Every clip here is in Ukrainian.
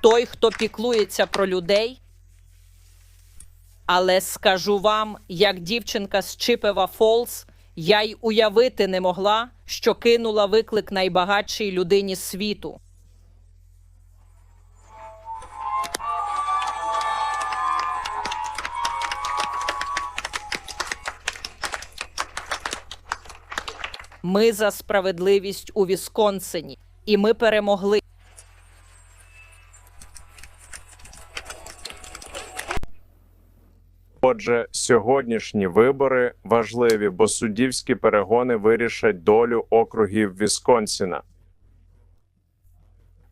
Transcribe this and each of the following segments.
той, хто піклується про людей. Але скажу вам, як дівчинка з Чипева Фолс, я й уявити не могла, що кинула виклик найбагатшій людині світу. Ми за справедливість у Вісконсині, і ми перемогли. Отже, сьогоднішні вибори важливі, бо суддівські перегони вирішать долю округів Вісконсіна.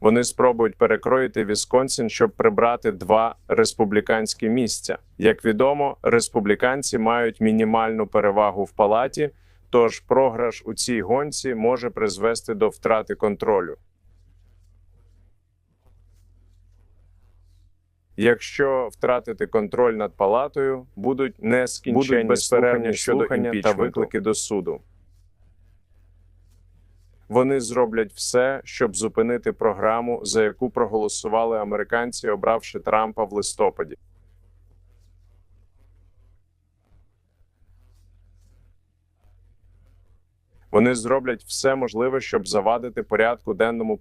Вони спробують перекроїти Вісконсін, щоб прибрати два республіканські місця. Як відомо, республіканці мають мінімальну перевагу в палаті, тож програш у цій гонці може призвести до втрати контролю. Якщо втратити контроль над палатою, будуть нескінченні безперервні слухання щодо та імпічменту та виклики до суду. Вони зроблять все, щоб зупинити програму, за яку проголосували американці, обравши Трампа в листопаді. Вони зроблять все можливе, щоб завадити порядку денному